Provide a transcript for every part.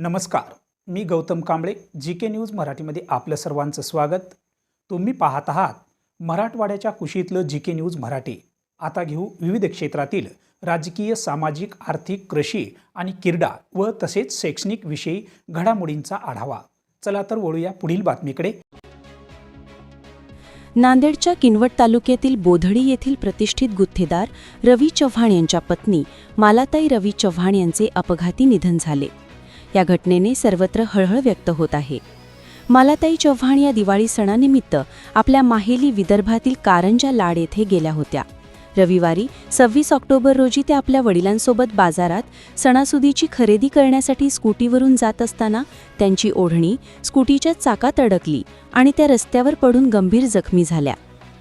नमस्कार. मी Gautam Kamble G K news मराठीमध्ये आपलं सर्वांचं स्वागत. तुम्ही पाहत आहात मराठवाड्याच्या कुशीतलं जी के न्यूज मराठी. आता घेऊ विविध क्षेत्रातील राजकीय सामाजिक आर्थिक कृषी आणि क्रीडा व तसेच शैक्षणिक विषयी घडामोडींचा आढावा. चला तर वळूया पुढील बातमीकडे. नांदेडच्या किनवट तालुक्यातील बोधडी येथील प्रतिष्ठित गुत्थेदार रवी चव्हाण यांच्या पत्नी मालाताई रवी चव्हाण यांचे अपघाती निधन झाले. या घटनेने सर्वत्र हळहळ व्यक्त होत आहे. मालाताई चव्हाण या दिवाळी सणानिमित्त आपल्या माहेली विदर्भातील कारंजा लाड येथे गेल्या होत्या. रविवारी सव्वीस ऑक्टोबर रोजी त्या आपल्या वडिलांसोबत बाजारात सणासुदीची खरेदी करण्यासाठी स्कूटीवरून जात असताना त्यांची ओढणी स्कूटीच्या चाकात अडकली आणि त्या रस्त्यावर पडून गंभीर जखमी झाल्या.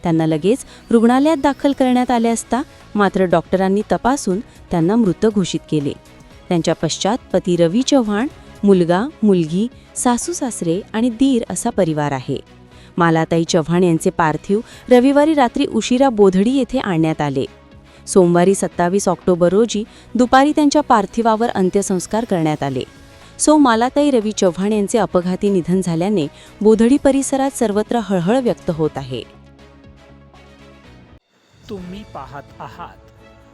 त्यांना लगेच रुग्णालयात दाखल करण्यात आले असता मात्र डॉक्टरांनी तपासून त्यांना मृत घोषित केले. त्यांच्या पश्चात पती रवी चव्हाण मुलगा मुलगी सासू सासरे आणि दीर असा परिवार आहे. मालाताई चव्हाण यांचे पार्थिव रविवारी रात्री उशिरा बोधडी येथे आणण्यात आले. सोमवारी सत्तावीस ऑक्टोबर रोजी दुपारी त्यांच्या पार्थिवावर अंत्यसंस्कार करण्यात आले. सो मालाताई रवी चव्हाण यांचे अपघाती निधन झाल्याने बोधडी परिसरात सर्वत्र हळहळ व्यक्त होत आहे. तुम्ही पाहत आहात